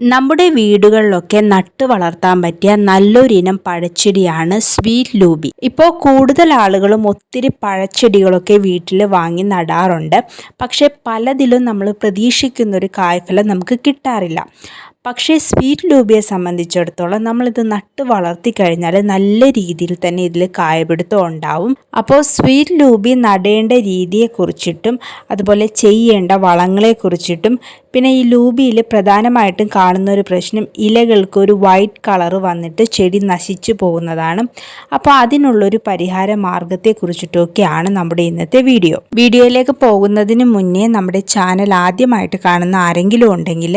നമ്മുടെ വീടുകളിലൊക്കെ നട്ടു വളർത്താൻ പറ്റിയ നല്ലൊരിനം പഴച്ചെടിയാണ് സ്വീറ്റ് ലൂബി. ഇപ്പോൾ കൂടുതൽ ആളുകളും ഒത്തിരി പഴച്ചെടികളൊക്കെ വീട്ടിൽ വാങ്ങി നടാറുണ്ട്. പക്ഷേ പലതിലും നമ്മൾ പ്രതീക്ഷിക്കുന്ന ഒരു കായ്ഫലം നമുക്ക് കിട്ടാറില്ല. പക്ഷേ സ്വീറ്റ് ലൂബിയെ സംബന്ധിച്ചിടത്തോളം നമ്മളിത് നട്ട് വളർത്തി കഴിഞ്ഞാൽ നല്ല രീതിയിൽ തന്നെ ഇതിൽ കായപിടുത്തം ഉണ്ടാവും. അപ്പോൾ സ്വീറ്റ് ലൂബി നടേണ്ട രീതിയെക്കുറിച്ചിട്ടും അതുപോലെ ചെയ്യേണ്ട വളങ്ങളെക്കുറിച്ചിട്ടും പിന്നെ ഈ ലൂബിയിൽ പ്രധാനമായിട്ടും കാണുന്ന ഒരു പ്രശ്നം ഇലകൾക്ക് ഒരു വൈറ്റ് കളർ വന്നിട്ട് ചെടി നശിച്ചു പോകുന്നതാണ്. അപ്പോൾ അതിനുള്ളൊരു പരിഹാര മാർഗത്തെക്കുറിച്ചിട്ടൊക്കെയാണ് നമ്മുടെ ഇന്നത്തെ വീഡിയോ. വീഡിയോയിലേക്ക് പോകുന്നതിന് മുന്നേ നമ്മുടെ ചാനൽ ആദ്യമായിട്ട് കാണുന്ന ആരെങ്കിലും ഉണ്ടെങ്കിൽ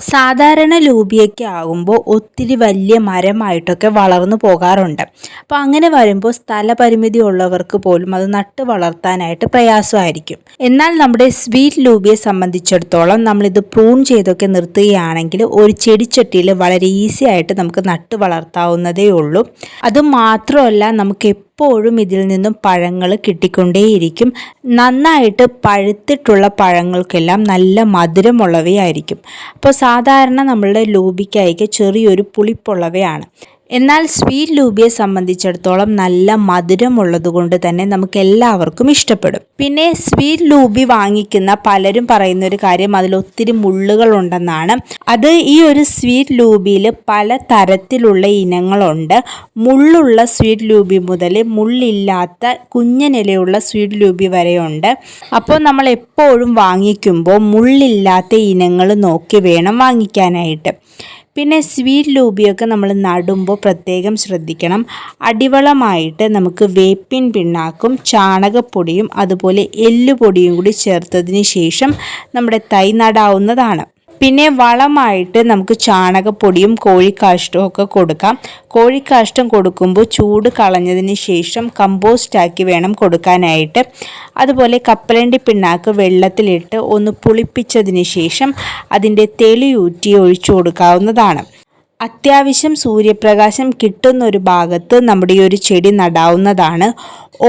സാധാരണ ലൂബിയൊക്കെ ആകുമ്പോൾ ഒത്തിരി വലിയ മരമായിട്ടൊക്കെ വളർന്നു പോകാറുണ്ട്. അപ്പോൾ അങ്ങനെ വരുമ്പോൾ സ്ഥലപരിമിതി ഉള്ളവർക്ക് പോലും അത് നട്ട് വളർത്താനായിട്ട് പ്രയാസമായിരിക്കും. എന്നാൽ നമ്മുടെ സ്വീറ്റ് ലൂബിയെ സംബന്ധിച്ചിടത്തോളം നമ്മളിത് പ്രൂൺ ചെയ്തൊക്കെ നിർത്തുകയാണെങ്കിൽ ഒരു ചെടിച്ചട്ടിയിൽ വളരെ ഈസി ആയിട്ട് നമുക്ക് നട്ട് വളർത്താവുന്നതേ ഉള്ളൂ. അത് മാത്രമല്ല നമുക്ക് എപ്പോഴും ഇതിൽ നിന്നും പഴങ്ങൾ കിട്ടിക്കൊണ്ടേയിരിക്കും. നന്നായിട്ട് പഴുത്തിട്ടുള്ള പഴങ്ങൾക്കെല്ലാം നല്ല മധുരമുള്ളവയായിരിക്കും. അപ്പോൾ സാധാരണ നമ്മളുടെ ലൂബിക്കായിക്ക് ചെറിയൊരു പുളിപ്പുള്ളവയാണ്. എന്നാൽ സ്വീറ്റ് ലൂബിയെ സംബന്ധിച്ചിടത്തോളം നല്ല മധുരമുള്ളത് കൊണ്ട് തന്നെ നമുക്ക് എല്ലാവർക്കും ഇഷ്ടപ്പെടും. പിന്നെ സ്വീറ്റ് ലൂബി വാങ്ങിക്കുന്ന പലരും പറയുന്ന ഒരു കാര്യം അതിൽ ഒത്തിരി മുള്ളുകൾ ഉണ്ടെന്നാണ് അത് ഈ ഒരു സ്വീറ്റ് ലൂബിയിൽ പല തരത്തിലുള്ള ഇനങ്ങളുണ്ട്. മുള്ളുള്ള സ്വീറ്റ് ലൂബി മുതൽ മുള്ളില്ലാത്ത കുഞ്ഞനിലയുള്ള സ്വീറ്റ് ലൂബി വരെയുണ്ട്. അപ്പോൾ നമ്മൾ എപ്പോഴും വാങ്ങിക്കുമ്പോൾ മുള്ളില്ലാത്ത ഇനങ്ങൾ നോക്കി വേണം വാങ്ങിക്കാനായിട്ട്. പിന്നെ സ്വീറ്റ് ലൂബിയൊക്കെ നമ്മൾ നടുമ്പോൾ പ്രത്യേകം ശ്രദ്ധിക്കണം. അടിവളമായിട്ട് നമുക്ക് വേപ്പിൻ പിണ്ണാക്കും ചാണകപ്പൊടിയും അതുപോലെ എല്ലുപൊടിയും കൂടി ചേർത്തതിന് ശേഷം നമ്മുടെ തൈ നടാവുന്നതാണ്. പിന്നെ വളമായിട്ട് നമുക്ക് ചാണകപ്പൊടിയും കോഴിക്കാഷ്ടവും ഒക്കെ കൊടുക്കാം. കോഴിക്കാഷ്ടം കൊടുക്കുമ്പോൾ ചൂട് കളഞ്ഞതിന് ശേഷം കമ്പോസ്റ്റാക്കി വേണം കൊടുക്കാനായിട്ട്. അതുപോലെ കപ്പലണ്ടി പിണ്ണാക്ക് വെള്ളത്തിലിട്ട് ഒന്ന് പുളിപ്പിച്ചതിന് ശേഷം അതിന്റെ തെളിയൂറ്റി ഒഴിച്ചു കൊടുക്കാവുന്നതാണ്. അത്യാവശ്യം സൂര്യപ്രകാശം കിട്ടുന്ന ഒരു ഭാഗത്ത് നമ്മുടെ ഈ ഒരു ചെടി നടാവുന്നതാണ്.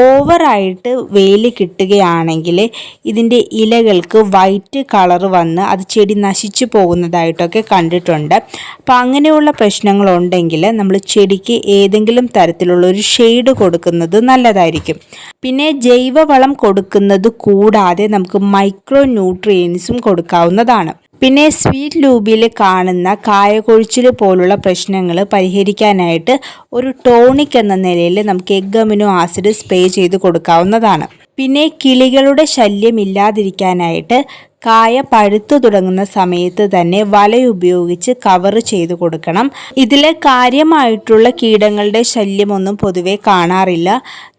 ഓവറായിട്ട് വെയിൽ കിട്ടുകയാണെങ്കിൽ ഇതിന്റെ ഇലകൾക്ക് വൈറ്റ് കളർ വന്ന് അത് ചെടി നശിച്ചു പോകുന്നതായിട്ടൊക്കെ കണ്ടിട്ടുണ്ട്. അപ്പോൾ അങ്ങനെയുള്ള പ്രശ്നങ്ങളുണ്ടെങ്കിൽ നമ്മൾ ചെടിക്ക് ഏതെങ്കിലും തരത്തിലുള്ള ഒരു ഷെയ്ഡ് കൊടുക്കുന്നത് നല്ലതായിരിക്കും. പിന്നെ ജൈവവളം കൊടുക്കുന്നത് കൂടാതെ നമുക്ക് മൈക്രോ ന്യൂട്രിയൻസും കൊടുക്കാവുന്നതാണ്. പിന്നെ സ്വീറ്റ് ലൂബിൽ കാണുന്ന കായകൊഴിച്ചിൽ പോലുള്ള പ്രശ്നങ്ങൾ പരിഹരിക്കാനായിട്ട് ഒരു ടോണിക് എന്ന നിലയിൽ നമുക്ക് എഗ് അമിനോ ആസിഡ് സ്പ്രേ ചെയ്ത് കൊടുക്കാവുന്നതാണ്. പിന്നെ കിളികളുടെ ശല്യം ഇല്ലാതിരിക്കാനായിട്ട് കായ പഴുത്തു തുടങ്ങുന്ന സമയത്ത് തന്നെ വല ഉപയോഗിച്ച് കവർ ചെയ്തു കൊടുക്കണം. ഇതിൽ കാര്യമായിട്ടുള്ള കീടങ്ങളുടെ ശല്യമൊന്നും പൊതുവെ കാണാറില്ല.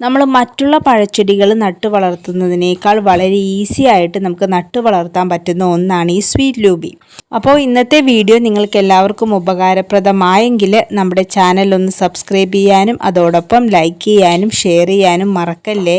നമ്മൾ മറ്റുള്ള പഴച്ചെടികൾ നട്ടു വളർത്തുന്നതിനേക്കാൾ വളരെ ഈസി ആയിട്ട് നമുക്ക് നട്ടു വളർത്താൻ പറ്റുന്ന ഒന്നാണ് ഈ സ്വീറ്റ് ലൂബി അപ്പോൾ ഇന്നത്തെ വീഡിയോ നിങ്ങൾക്ക് എല്ലാവർക്കും ഉപകാരപ്രദമായെങ്കിൽ നമ്മുടെ ചാനൽ ഒന്ന് സബ്സ്ക്രൈബ് ചെയ്യാനും അതോടൊപ്പം ലൈക്ക് ചെയ്യാനും ഷെയർ ചെയ്യാനും മറക്കല്ലേ?